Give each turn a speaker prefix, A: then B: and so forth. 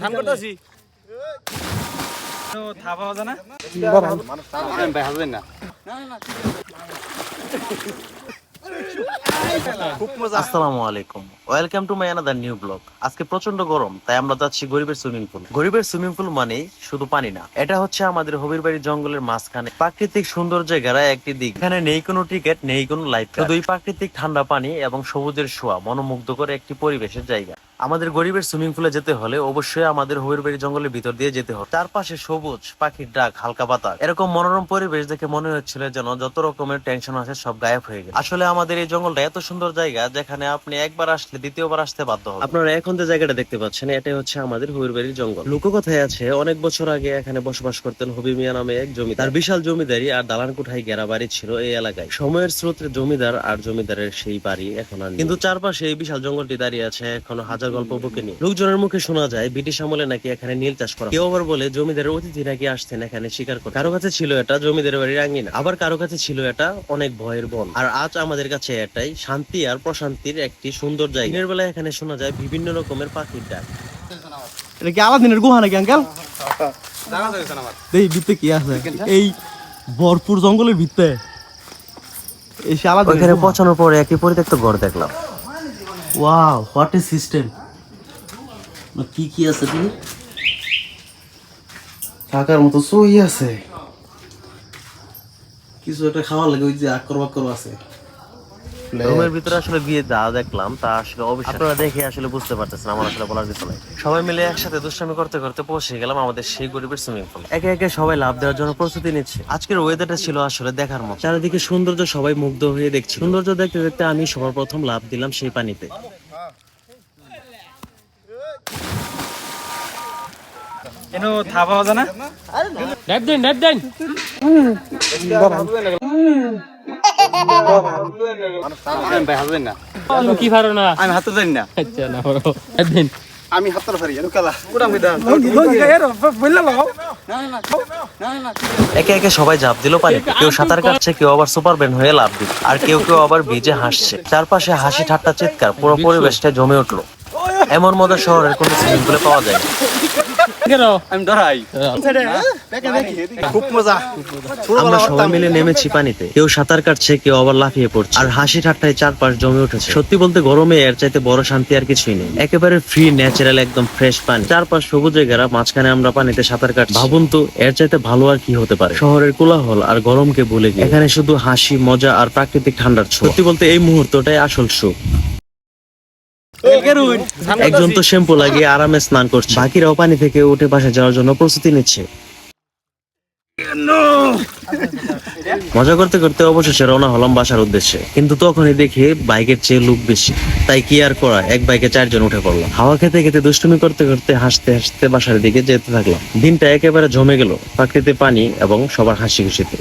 A: সান করতেছি থাবা হবে না? ভাই হাসবেন না।
B: আসসালামু আলাইকুম। Welcome to my another new blog আজকে প্রচণ্ড গরম তাই আমরা যাচ্ছি গরিবের সুইমিং পুল গরিবের সুইমিং পুল মানে শুধু পানি না এটা হচ্ছে আমাদের হবির বাড়ি জঙ্গলের মাঝখানে প্রাকৃতিক সুন্দর জায়গার একটি দিক। এখানে নেই কোনো টিকিট নেই কোনো লাইফ শুধু প্রাকৃতিক ঠান্ডা পানি এবং সবুজের শোয়া মনোমুগ্ধকর একটি পরিবেশের জায়গা। আমাদের গরিবের সুইমিং পুলে যেতে হলে অবশ্যই আমাদের হবির বাড়ি জঙ্গলের ভিতর দিয়ে যেতে হবে। চারপাশে সবুজ পাখির ডাক, হালকা বাতাস। এরকম মনোরম পরিবেশ দেখে মনে হচ্ছিল যেন যত রকমের টেনশন আছে সব গায়েব হয়ে গেছে। আসলে আমাদের এই জঙ্গলটা এত সুন্দর জায়গা যেখানে আপনি একবার আসলে দ্বিতীয়বার আসতে বাধ্য হবেন। আপনারা এখন যে জায়গাটা দেখতে পাচ্ছেন, এটাই হচ্ছে আমাদের হবির বাড়ির জঙ্গল। লোককথায় আছে, অনেক বছর আগে এখানে বসবাস করতেন হবি মিয়া নামে এক জমিদার। তার বিশাল জমিদারি আর দালান কোঠায় ঘেরা বাড়ি ছিল এই এলাকায়। সময়ের স্রোতে জমিদার আর জমিদারের সেই বাড়ি এখন আর কিন্তু চারপাশে এই বিশাল জঙ্গলটি দাঁড়িয়ে আছে, এখনও হাজার গল্প বুকে নিয়ে। লোকজনের মুখে শোনা যায় ব্রিটিশ আমলে নাকি এখানে নীল চাষ করা কেউ আবার বলে জমিদারের অতিথি নাকি আসতেন এখানে শিকার করে কারও কাছে ছিল এটা জমিদারের বাড়ির আঙ্গিনা। আবার কারও কাছে ছিল এটা অনেক ভয়ের বন। আর আজ আমাদের কাছে এটাই শান্তি আর প্রশান্তির একটি সুন্দর জায়গা। দিনের বেলায় এখানে শোনা যায় বিভিন্ন রকমের পাখির ডাক।
C: এটা কি আলাদিনের গুহা নাকি আঙ্কেল? এই ভিতরে কি আছে? এই ভরপুর জঙ্গলের ভিতরে। এই সে আলাদিনের
B: পৌঁছানোর পরে একটি পরিত্যক্ত ঘর দেখলাম।
C: ওয়াও হোয়াট এ সিস্টেম কি কি আছে তুমি থাকার মতো সই আছে। কিছু একটা খাওয়া লাগে ওই যে আকর বাক্কর আছে।
B: রুমের ভিতরে আসলে গিয়ে যা দেখলাম তা আসলে অবশ্যই আপনারা দেখে আসলে বুঝতে পারতেছেন আমার আসলে বলার কিছু নাই। সবাই মিলে একসাথে দুষ্টামি করতে করতে পৌঁছে গেলাম আমাদের সেই গরিবের সুইমিং পুল একে একে সবাই লাভ দেওয়ার জন্য প্রস্তুতি নিচ্ছে। আজকের ওয়েদারটা ছিল আসলে দেখার মতো। চারিদিকে সৌন্দর্য সবাই মুগ্ধ হয়ে দেখছি সৌন্দর্য দেখতে দেখতে আমি সবার প্রথম লাভ দিলাম সেই পানিতে।
A: থাবা হবে না?
D: ড্যাপ দেন ড্যাপ দেন।
A: না আমি হাতে না আমি কালা
B: একে একে সবাই ঝাঁপ দিল পানিতে কেউ সাঁতার কাটছে, কেউ আবার সুপার ব্যান হয়ে লাভ দিল। আর কেউ কেউ আবার ভিজে হাসছে। চারপাশে হাসি ঠাট্টা, চিৎকার, পুরো পরিবেশটা জমে উঠল। এমন মজার শহরের কোনো সুইমিং পুলে পাওয়া যায় না।
D: কেন
A: আমি ডরাই খুব মজা।
B: আমরা সবাই মিলে নেমেছি পানিতে। কেউ সাঁতার কাটছে কেউ আবার লাফিয়ে পড়ছে। আর হাসি ঠাট্টায় চারপাশ জমে উঠেছে। সত্যি বলতে গরমে এর চাইতে বড় শান্তি আর কিছুই নেই। একেবারে ফ্রি ন্যাচারাল একদম ফ্রেশ পানি। চারপাশ সবুজে ঘেরা মাঝখানে আমরা পানিতে সাঁতার কাটছি। ভাবুন তো এর চাইতে ভালো আর কি হতে পারে? শহরের কোলাহল আর গরমকে ভুলে গিয়ে। এখানে শুধু হাসি মজা আর প্রাকৃতিক ঠান্ডার ছোঁয়া। সত্যি বলতে এই মুহূর্তটাই আসল সুখ একজন তো শ্যাম্পু লাগিয়ে আরামে স্নান করছে। বাকিরাও পানি থেকে উঠে বাসা যাওয়ার জন্য প্রস্তুতি নিচ্ছে। মজা করতে করতে অবশেষে রওনা হলাম বাসার উদ্দেশ্যে। কিন্তু তখনই দেখি বাইকের চেয়ে লুক বেশি। তাই কি আর করা, এক বাইকে চারজন উঠে পড়লাম। হাওয়া খেতে খেতে দুষ্টুমি করতে করতে হাসতে হাসতে বাসার দিকে যেতে থাকলাম। দিনটা একেবারে জমে গেল। প্রাকৃতিক পানি এবং সবার হাসি খুশিতে।